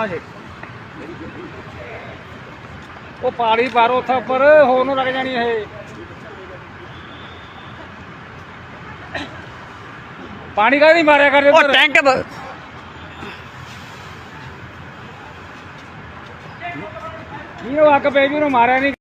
ਆ ਜੇ ਉਹ ਪਾਣੀ ਬਾਹਰ ਉੱਥੇ ਉੱਪਰ ਹੋਰ ਨੂੰ ਲੱਗ ਜਾਣੀ ਇਹ। ਪਾਣੀ ਕਾ ਨਹੀਂ ਮਾਰਿਆ ਕਰਦੇ ਉਹ ਟੈਂਕ ਬ- ਇਹ ਅੱਗ ਪੈ ਵੀ ਉਹਨੂੰ ਮਾਰਿਆ ਨਹੀਂ।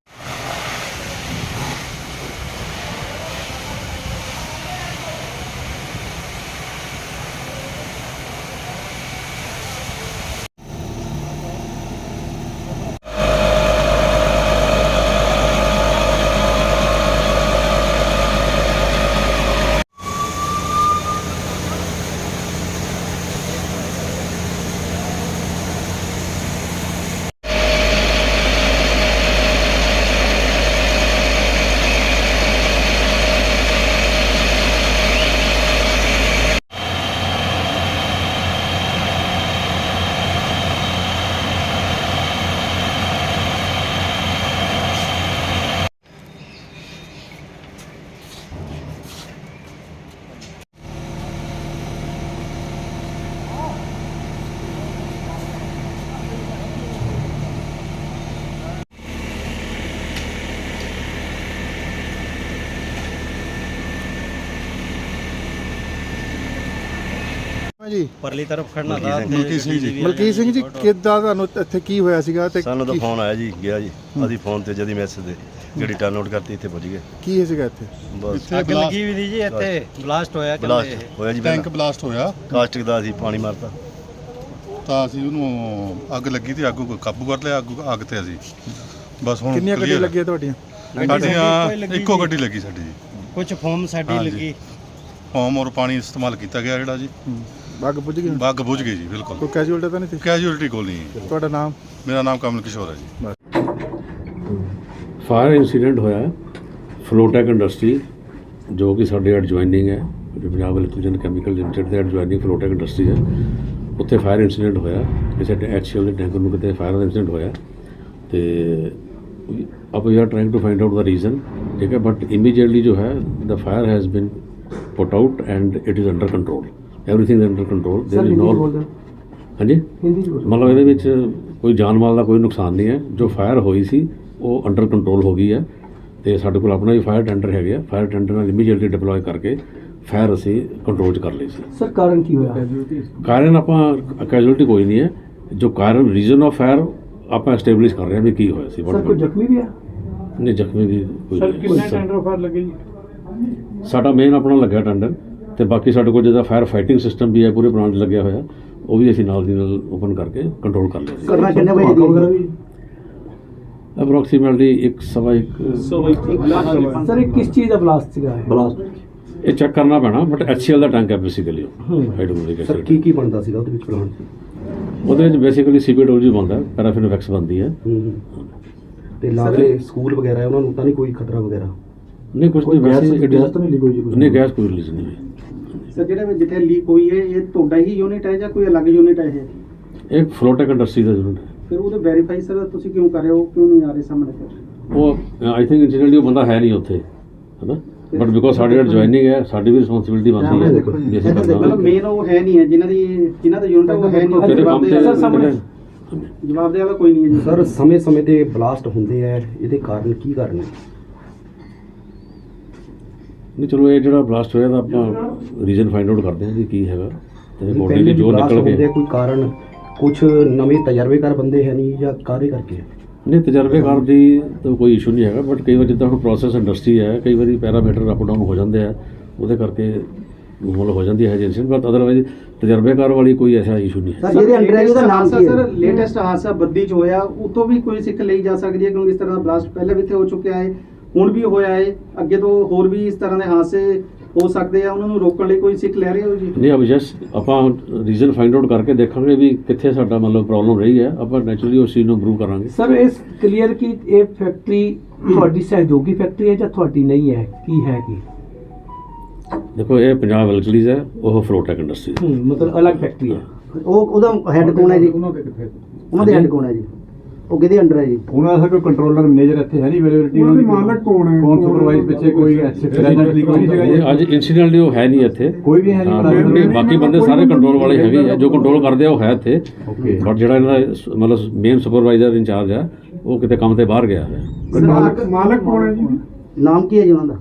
ਜੀ ਪਰਲੀ ਤਰਫ ਖੜਨਾ ਦਾ ਮਲਕੀਤ ਸਿੰਘ ਜੀ। ਮਲਕੀਤ ਸਿੰਘ ਜੀ ਕਿੱਦਾਂ ਤੁਹਾਨੂੰ ਇੱਥੇ ਕੀ ਹੋਇਆ ਸੀਗਾ ਤੇ ਸਾਨੂੰ ਤਾਂ ਕੀ- ਫੋਨ ਆਇਆ ਜੀ ਗਿਆ ਜੀ। ਅਸੀਂ ਫੋਨ ਤੇ ਜਦੀ ਮੈਸੇਜ ਦੇ ਗੱਡੀ ਡਾਊਨਲੋਡ ਕਰਤੀ ਇੱਥੇ ਪਹੁੰਚ ਗਏ। ਕੀ ਸੀਗਾ ਇੱਥੇ? ਬਸ। ਅੱਗ ਲੱਗੀ ਵੀ ਦੀ ਜੀ ਇੱਥੇ ਬਲਾਸਟ ਹੋਇਆ ਕਹਿੰਦੇ ਬਲਾਸਟ ਹੋਇਆ ਜੀ ਟੈਂਕ ਪਹਿਲਾਂ। ਬਲਾਸਟ ਹੋਇਆ। ਕਾਸਟਿਕ ਦਾ ਅਸੀਂ ਪਾਣੀ ਮਾਰਤਾ। ਤਾਂ ਅਸੀਂ ਉਹਨੂੰ ਅੱਗ ਲੱਗੀ ਤੇ ਅੱਗ ਕਾਬੂ ਕਰ ਲਿਆ ਅੱਗ ਅੱਗ ਤੇ ਅਸੀਂ। ਬਸ ਹੁਣ ਕਿੰਨੀਆਂ ਗੱਡੀਆਂ clear ਲੱਗੀਆਂ ਤੁਹਾਡੀਆਂ? ਸਾਡੀਆਂ ਇੱਕੋ ਗੱਡੀ ਲੱਗੀ ਸਾਡੀ ਜੀ। ਕੁਝ ਫੋਮ ਸਾਡੀ। ਲੱਗੀ। ਫੋਮ ਔਰ ਪਾਣੀ ਇਸਤੇਮਾਲ ਕੀਤਾ ਗਿਆ ਜਿਹੜਾ ਜੀ। ਅੱਗ ਪੁੱਜ ਗਈ ਅੱਗ ਬੁਝ ਗਈ ਜੀ ਬਿਲਕੁਲ। ਕੋਈ ਕੈਜੂਅਲਟੀ ਤਾਂ ਨਹੀਂ ਸੀ? ਕੈਜੂਅਲਟੀ ਕੋਲ ਨਹੀਂ ਹੈ। ਤੁਹਾਡਾ ਨਾਮ? ਮੇਰਾ ਨਾਮ ਕਮਲ ਕਿਸ਼ੋਰ ਹੈ ਜੀ। ਫਾਇਰ ਇਨਸੀਡੈਂਟ ਹੋਇਆ ਹੈ, ਫਲੋਟੈਕ ਇੰਡਸਟਰੀ ਜੋ ਕਿ ਸਾਡੇ ਐਡਜੋਇਨਿੰਗ ਹੈ ਜੋ ਪੰਜਾਬ ਇਲੈਕਟ੍ਰੀਕਲ ਕੈਮੀਕਲ ਲਿਮਟਿਡ ਦੇ ਐਡਜੋਇਨਿੰਗ ਫਲੋਟੈਕ ਇੰਡਸਟਰੀ ਹੈ ਉੱਥੇ ਫਾਇਰ ਇਨਸੀਡੈਂਟ ਹੋਇਆ ਕਿਸੇ ਐਚਸੀਐਲ ਦੇ ਟੈਂਕਰ ਨੂੰ ਕਿਤੇ ਫਾਇਰ ਇਨਸੀਡੈਂਟ ਹੋਇਆ ਤੇ ਅਬ we are trying to find out the reason ਠੀਕ ਹੈ ਬਟ ਇਮੀਡੀਏਟਲੀ ਜੋ ਹੈ the fire has been put out and it is under control everything under control there is no ਹਾਂਜੀ? ਹਿੰਦੀ ਮਤਲਬ ਇਹਦੇ ਵਿੱਚ ਕੋਈ ਜਾਨ ਮਾਲ ਦਾ ਕੋਈ ਨੁਕਸਾਨ ਨਹੀਂ ਹੈ। ਜੋ ਫਾਇਰ ਹੋਈ ਸੀ ਉਹ ਅੰਡਰ ਕੰਟਰੋਲ ਹੋ ਗਈ ਹੈ। ਤੇ ਸਾਡੇ ਕੋਲ ਆਪਣਾ ਵੀ ਫਾਇਰ ਟੈਂਡਰ ਹੈਗੇ ਆ। ਫਾਇਰ ਟੈਂਡਰ ਨਾਲ ਇਮੀਡੀਏਟਲੀ ਡਿਪਲੋਏ ਕਰਕੇ ਫਾਇਰ ਅਸੀਂ ਕੰਟਰੋਲ ਚ ਕਰ ਲਈ ਸੀ। ਸਰ ਕਾਰਨ ਕੀ ਹੋਇਆ? ਕਾਰਨ ਆਪਾਂ ਕੈਜੂਅਲਟੀ ਕੋਈ ਨਹੀਂ ਹੈ। ਜੋ ਕਾਰਨ ਰੀਜ਼ਨ ਆਫ ਫਾਇਰ ਆਪਾਂ ਐਸਟੈਬਲਿਸ਼ ਕਰ ਰਹੇ ਹਾਂ ਵੀ ਕੀ ਹੋਇਆ ਸੀ। ਸਰ ਕੋਈ ਜ਼ਖਮੀ ਵੀ ਆ ਨਹੀਂ ਜ਼ਖਮੀ ਦੀ ਕੋਈ ਸਰ ਕਿੰਨੇ ਟੈਂਡਰ ਫਾਇਰ ਲੱਗੇ ਜੀ? ਸਾਡਾ ਮੇਨ ਆਪਣਾ ਲੱਗਾ ਟੈਂਡਰ ਤੇ ਬਾਕੀ ਸਾਡੇ ਕੋਲ ਜਿਹਦਾ ਫਾਇਰ ਫਾਈਟਿੰਗ ਸਿਸਟਮ ਵੀ ਹੈ ਪੂਰੇ ਪ੍ਰਾਂਤ ਲੱਗਿਆ ਹੋਇਆ ਉਹ ਵੀ ਅਸੀਂ ਨਾਲ ਦੀ ਨਾਲ ਓਪਨ ਕਰਕੇ ਕੰਟਰੋਲ ਕਰ ਲਿਆ। ਸੀ ਕਰਨਾ ਕਿੰਨੇ ਵਜੇ ਦੀ ਅਪਰੋਕਸੀਮੇਟਲੀ ਇੱਕ ਸਵਾ ਇੱਕ। ਸਰ ਇਹ ਕਿਸ ਚੀਜ਼ ਦਾ ਬਲਾਸਟ ਸੀਗਾ ਬਲਾਸਟ ਇਹ ਚੈੱਕ ਕਰਨਾ ਪੈਣਾ ਬਟ ਐਚਸੀਐਲ ਦਾ ਟੈਂਕ ਹੈ ਬੇਸਿਕਲੀ ਹਾਈਡਰੋਲਿਕ ਸਰ ਕੀ ਕੀ ਬਣਦਾ ਸੀਗਾ ਉਹਦੇ ਵਿੱਚ ਪਲਾਂਟ ਉਹਦੇ ਵਿੱਚ ਬੇਸਿਕਲੀ ਸੀਪੀਡਬਲਯੂ ਬਣਦਾ ਪੈਰਾਫਿਨ ਵੈਕਸ ਬਣਦੀ ਹੈ। ਤੇ ਲਾਗੇ ਸਕੂਲ ਵਗੈਰਾ ਉਹਨਾਂ ਨੂੰ ਤਾਂ ਨਹੀਂ ਕੋਈ ਖਤਰਾ ਵਗੈਰਾ? ਨਹੀਂ ਕੁਝ ਨਹੀਂ ਵੈਸੇ ਨਹੀਂ ਲੀਕ ਹੋਈ ਜੀ ਕੁਛ? ਨਹੀਂ ਗੈਸ ਕੋਈ ਰਿਲੀਜ਼ ਨਹੀਂ ਹੋਈ। ਸਰ ਜਿਹੜਾ ਜਿੱਥੇ ਲੀਕ ਹੋਈ ਹੈ ਇਹ ਤੁਹਾਡਾ ਹੀ ਯੂਨਿਟ ਹੈ ਜਾਂ ਕੋਈ ਅਲੱਗ ਯੂਨਿਟ ਹੈ ਇਹ? ਇਹ ਫਲੋਟੈਕ ਇੰਡਸਟਰੀ ਦਾ ਜ਼ਰੂਰ ਹੈ। ਫਿਰ ਉਹਦੇ ਵੈਰੀਫਾਈ ਸਰ ਤੁਸੀਂ ਕਿਉਂ ਕਰ ਰਹੇ ਹੋ? ਕਿਉਂ ਨਹੀਂ ਆ ਰਹੇ ਸਾਹਮਣੇ ਫਿਰ? ਉਹ ਆਈ ਥਿੰਕ ਇੰਜੀਨੀਅਰਲੀ ਉਹ ਬੰਦਾ ਹੈ ਨਹੀਂ ਉੱਥੇ ਹੈਨਾ? ਬਟ ਬਿਕੋਜ਼ ਸਾਡੇ ਨਾਲ ਜੁਆਇਨਿੰਗ ਹੈ ਸਾਡੀ ਵੀ ਰਿਸਪੌਂਸਿਬਿਲਟੀ ਬਣਦੀ ਹੈ। ਵੀ ਅਸੀਂ ਮਤਲਬ ਕਰਨਾ ਮੇਨ ਉਹ ਹੈ ਨਹੀਂ ਹੈ ਜਿਨ੍ਹਾਂ ਦੀ ਜਿਨ੍ਹਾਂ ਦਾ ਯੂਨਿਟ ਹੈ ਉਹ ਹੈ ਨਹੀਂ ਜਿਹੜੇ ਕੰਮ ਤੇ ਸਰ ਸਾਹਮਣੇ ਜਵਾਬ ਦੇ ਵਾਲਾ ਕੋਈ ਨਹੀਂ ਹੈ ਜੀ। ਸਰ ਸਮੇਂ-ਸਮੇਂ ਤੇ ਬਲਾਸਟ ਹੁੰਦੇ ਆ ਇਹਦੇ ਕਾਰਨ ਕੀ ਕਾਰਨ ਹੈ? ਨਹੀਂ ਚਲੋ ਇਹ ਜਿਹੜਾ ਬਲਾਸਟ ਹੋਇਆ ਤਾਂ ਆਪਾਂ ਰੀਜ਼ਨ ਫਾਈਂਡ ਆਊਟ ਕਰਦੇ ਹਾਂ ਜੀ ਕੀ ਹੈਗਾ। ਤੇ ਬੋਡੀ ਦੀ ਜੋ ਨਿਕਲ ਆ, ਕੋਈ ਕਾਰਨ ਕੁਝ ਨਵੇਂ ਤਜਰਬੇਕਾਰ ਬੰਦੇ ਹੈ ਨਹੀਂ ਜਾਂ ਕਾਦੇ ਕਰਕੇ ਹੈ? ਨਹੀਂ ਤਜਰਬੇਕਾਰ ਦੀ ਤਾਂ ਕੋਈ ਇਸ਼ੂ ਨਹੀਂ ਹੈਗਾ ਬਟ ਕਈ ਵਾਰ ਜਿੱਦਾਂ ਹੁਣ ਪ੍ਰੋਸੈਸ ਇੰਡਸਟਰੀ ਹੈ ਕਈ ਵਾਰੀ ਪੈਰਾਮੀਟਰ ਅਪ ਡਾਊਨ ਹੋ ਜਾਂਦੇ ਆ ਉਹਦੇ ਕਰਕੇ ਮੁੱਲ ਹੋ ਜਾਂਦੀ ਹੈ ਏਜੰਸੀ ਬਟ ਅਦਰਵਾਈਜ਼ ਤਜਰਬੇਕਾਰ ਵਾਲੀ ਕੋਈ ਐਸਾ ਇਸ਼ੂ ਨਹੀਂ ਹੈ। ਸਰ ਜਿਹਦੇ ਅੰਡਰ ਹੈ ਉਹਦਾ ਨਾਮ ਕੀ ਸਰ ਹੈ ਲੇਟੈਸਟ ਹਾਦਸਾ ਬੱਦੀ ਚ ਹੋਇਆ ਉਤੋਂ ਵੀ ਕੋਈ ਸਿੱਖ ਲਈ ਜਾ ਸਕਦੀ ਹੈ ਕਿਉਂਕਿ ਇਸ ਤਰ੍ਹਾਂ ਦਾ ਬਲਾਸਟ ਪਹਿਲਾਂ ਵੀ ਇੱਥੇ ਹੋ ਚੁੱਕਿਆ ਹੈ। ਹੁਣ ਵੀ ਹੋਇਆ ਹੈ। ਅੱਗੇ ਤੋਂ ਹੋਰ ਵੀ ਇਸ ਤਰ੍ਹਾਂ ਦੇ ਹਾਦਸੇ ਹੋ ਸਕਦੇ ਆ। ਉਹਨਾਂ ਨੂੰ ਰੋਕਣ ਲਈ ਕੋਈ ਸਿੱਖ ਲੈ ਰਹੇ ਹੋ ਜੀ? ਨਹੀਂ ਅਬ ਜਸ ਆਪਾਂ ਰੀਜ਼ਨ ਫਾਈਂਡ ਆਊਟ ਕਰਕੇ ਦੇਖਾਂਗੇ ਵੀ ਕਿੱਥੇ ਸਾਡਾ ਮਤਲਬ ਪ੍ਰੋਬਲਮ ਰਹੀ ਹੈ। ਆਪਾਂ ਨੈਚੁਰਲੀ ਉਸ ਚੀਜ਼ ਨੂੰ ਇੰਪਰੂਵ ਕਰਾਂਗੇ। ਸਰ ਇਸ ਕਲੀਅਰ ਕੀ ਇਹ ਫੈਕਟਰੀ ਤੁਹਾਡੀ ਸਹਿਯੋਗੀ ਫੈਕਟਰੀ ਹੈ ਜਾਂ ਤੁਹਾਡੀ ਨਹੀਂ ਹੈ? ਕੀ ਹੈ ਕੀ? ਦੇਖੋ ਇਹ ਪੰਜਾਬ ਇਲੈਕਟ੍ਰੀਜ਼ ਹੈ ਉਹ ਫਲੋਟੈਕ ਇੰਡਸਟਰੀ ਹੂੰ। ਮਤਲਬ ਅਲੱਗ ਫੈਕਟਰੀ ਹੈ। ਉਹ ਉਹਦਾ ਹੈੱਡ ਕੌਣ ਹੈ ਜੀ? ਉਹਨਾਂ ਦੇ ਹੈੱਡ ਕੌਣ ਹੈ ਜੀ? ਉਹ ਕਿਹਦੇ ਅੰਡਰ ਹੈ ਜੀ? ਉਹਨਾਂ ਦਾ ਕੋਈ ਕੰਟਰੋਲਰ ਮੈਨੇਜਰ ਇੱਥੇ ਹੈ ਨਹੀਂ ਅਵੇਲੇਬਿਲਟੀ ਉਹਨਾਂ ਦੇ ਮਾਲਕ ਕੌਣ ਹੈ? ਕੌਣ ਸੁਪਰਵਾਈਜ਼ ਪਿੱਛੇ ਕੋਈ ਐਸਪੀਰੈਂਟ ਦੀ ਕੋਈ ਨਹੀਂ ਜੀ ਅੱਜ ਇੰਸੀਡੈਂਟਲੀ ਉਹ ਹੈ ਨਹੀਂ ਇੱਥੇ। ਕੋਈ ਵੀ ਹੈ ਨਹੀਂ? ਬਾਕੀ- ਬੰਦੇ ਸਾਰੇ ਕੰਟਰੋਲ ਵਾਲੇ ਹੈਗੇ ਆ। ਜੋ ਕੰਟਰੋਲ ਕਰਦੇ ਆ ਉਹ ਹੈ ਇੱਥੇ। ਓਕੇ ਬਟ ਜਿਹੜਾ ਇਹਨਾਂ ਦਾ ਮਤਲਬ ਮੇਨ ਸੁਪਰਵਾਈਜ਼ਰ ਇੰਚਾਰਜ ਆ ਉਹ ਕਿਤੇ ਕੰਮ ਤੇ ਬਾਹਰ ਗਿਆ ਹੈ ਮਾਲਕ ਮਾਲਕ ਕੌਣ ਹੈ ਜੀ? ਨਾਮ ਕੀ ਹੈ ਜੀ ਉਹਨਾਂ ਦਾ?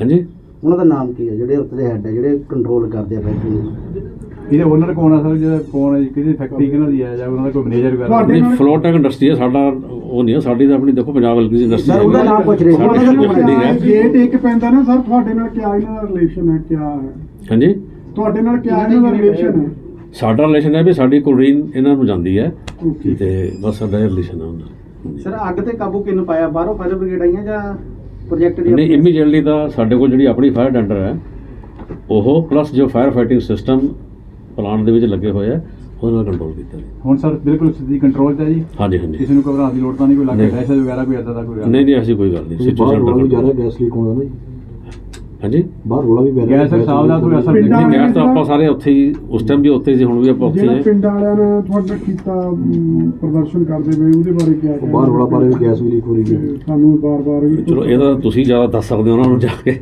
ਹਾਂਜੀ? ਉਹਨਾਂ ਦਾ ਨਾਮ ਕੀ ਹੈ? ਜਿਹੜੇ ਦੇ ਹੈੱਡ ਹੈ ਜਿਹੜੇ ਕੰਟਰੋਲ ਕਰਦੇ ਆ ਫੈਕਟਰੀ ਨੂੰ। ਇਹਦੇ ਓਨਰ ਕੌਣ ਆ ਸਰ ਜਿਹੜਾ ਕੌਣ ਹੈ ਜੀ ਕਿਹਦੀ ਫੈਕਟਰੀ ਕਿਹਨਾਂ ਦੀ ਹੈ ਜਾਂ ਉਹਨਾਂ ਦਾ ਕੋਈ ਮੈਨੇਜਰ ਵਗੈਰਾ? ਤੁਹਾਡੇ ਨਹੀਂ ਫਲੋਟੈਕ ਇੰਡਸਟਰੀ ਹੈ ਸਾਡਾ ਉਹ ਨਹੀਂ ਹੈ ਸਾਡੀ ਤਾਂ ਆਪਣੀ ਦੇਖੋ ਪੰਜਾਬ ਐਲਪੀਜੀ ਇੰਡਸਟਰੀ ਸਰ ਉਹਦਾ ਨਾਮ ਪੁੱਛ ਰਹੇ ਸੀ। ਉਹਨਾਂ ਦਾ ਹੈ ਗੇਟ ਇੱਕ ਪੈਂਦਾ ਨਾ ਸਰ ਤੁਹਾਡੇ ਨਾਲ ਕਿਆ ਇਹਨਾਂ ਦਾ ਰਿਲੇਸ਼ਨ ਹੈ ਕਿਆ ਹੈ? ਹਾਂਜੀ? ਤੁਹਾਡੇ ਨਾਲ ਕਿਆ ਇਹਨਾਂ ਦਾ ਰਿਲੇਸ਼ਨ ਹੈ? ਸਾਡਾ ਰਿਲੇਸ਼ਨ ਹੈ ਵੀ ਸਾਡੀ ਕੁਲਰੀਨ ਇਹਨਾਂ ਨੂੰ ਜਾਂਦੀ ਹੈ। ਤੇ ਬਸ ਸਾਡਾ ਰਿਲੇਸ਼ਨ ਹੈ ਉਹਨਾਂ ਨਾਲ। ਸਰ ਅੱਗ ਤੇ ਕਾਬੂ ਕਿੰਨ ਪਾਇਆ? ਬਾਹਰੋਂ ਫਾਇਰ ਬ੍ਰਿਗੇਡ ਆਈਆਂ ਜਾਂ ਪ੍ਰੋਜੈਕਟ ਦੀ ਨਹੀਂ ਇਮੀਡੀਏਟਲੀ ਤਾਂ ਸਾਡੇ ਕੋਲ ਜਿਹੜੀ ਆਪਣੀ ਫਾਇਰ ਟੈਂਡਰ ਹੈ ਉਹ ਪਲੱਸ ਜੋ ਫਾਇਰ ਫਾਈਟਿੰਗ ਸਿਸਟਮ ਪਲਾਂਟ ਦੇ ਵਿੱਚ ਲੱਗੇ ਹੋਏ ਆ ਉਹਦੇ ਨਾਲ ਕੰਟਰੋਲ ਕੀਤਾ ਜੀ। ਹੁਣ ਸਰ ਬਿਲਕੁਲ ਸਿੱਧੀ ਕੰਟਰੋਲ ਤੇ ਹੈ ਜੀ? ਹਾਂਜੀ ਹਾਂਜੀ। ਕਿਸੇ ਨੂੰ ਘਬਰਾਉਣ ਦੀ ਲੋੜ ਤਾਂ ਨਹੀਂ ਕੋਈ ਲੱਗੇ। ਦਹਿਸ਼ਤ ਵਗੈਰਾ ਕੋਈ ਏਦਾਂ ਦਾ ਕੋਈ ਨਹੀਂ ਨਹੀਂ ਐਸੀ ਕੋਈ ਗੱਲ ਨਹੀਂ। ਸਿਚੁਏਸ਼ਨ ਕੰਟਰੋਲ ਗੈਸ ਲੀਕ ਹੋਣਾ ਨਾ ਜੀ। ਹਾਂਜੀ? ਬਾਹਰ ਰੋਲਾ ਵੀ ਪੈ ਗੈਸ ਸਰ ਸਾਹ ਦਾ ਕੋਈ ਅਸਰ ਨਹੀਂ। ਗੈਸ ਤਾਂ ਆਪਾਂ ਸਾਰੇ ਉੱਥੇ ਹੀ ਉਸ ਟਾਈਮ ਵੀ ਉੱਥੇ ਸੀ ਹੁਣ ਵੀ ਆਪਾਂ ਉੱਥੇ ਹੀ ਜਿਹੜਾ ਪਿੰਡ ਵਾਲਿਆਂ ਨੇ ਤੁਹਾਡਾ ਕੀਤਾ ਅਮ, ਪ੍ਰਦਰਸ਼ਨ ਕਰਦੇ ਪਏ ਉਹਦੇ ਬਾਰੇ ਕਿਆ ਕਹਿਣਾ? ਬਾਹਰ ਰੋਲਾ ਪਾ ਰਹੇ ਵੀ ਗੈਸ ਵੀ ਲੀਕ ਹੋ ਰਹੀ ਹੈ। ਤੇ ਸਾਨੂੰ ਬਾਰ-ਬਾਰ ਵੀ ਚਲੋ ਇਹਦਾ ਤੁਸੀਂ ਜ਼ਿਆਦਾ ਦੱਸ ਸਕਦੇ ਹੋ ਉਹਨਾਂ ਨੂੰ ਜਾ ਕੇ।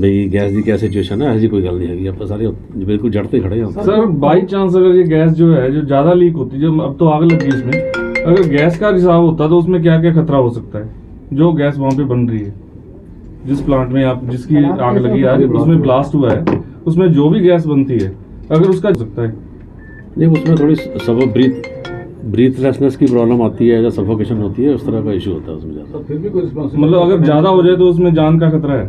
ਬਈ ਗੈਸ ਦੀ ਕਿਆ ਸਿਚੁਏਸ਼ਨ ਹੈ ਐਸੀ ਕੋਈ ਗੱਲ ਨਹੀਂ ਹੈਗੀ ਆਪਾਂ ਸਾਰੇ ਉੱਥੇ- ਬਿਲਕੁਲ ਜੜ ਤੇ ਖੜੇ ਹਾਂ सर बाई चांस अगर ये गैस जो है जो ज़्यादा लीक होती है जो अब तो आग लगी इसमें अगर गैस का रिसाव होता तो उसमें क्या क्या खतरा हो सकता है जो गैस वहाँ पे बन रही है जिस प्लांट में आप जिसकी आग लगी आज उसमें ब्लास्ट हुआ है उसमें जो भी गैस बनती है अगर उसका हो सकता है नहीं उसमें थोड़ी सब ब्रीथ ब्रीथलेसनेस की प्रॉब्लम आती है या सफोकेशन होती है उस तरह का इशू होता है उसमें ज़्यादा ਫਿਰ ਵੀ ਕੋਈ ਰਿਸਪਾਂਸ मतलब अगर ज़्यादा हो जाए तो उसमें जान का खतरा है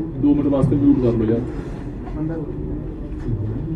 ਦੋ ਮਿੰਟ ਵਾਸਤੇ ਮਿਊਟ ਕਰ ਲਓ ਯਾਰ।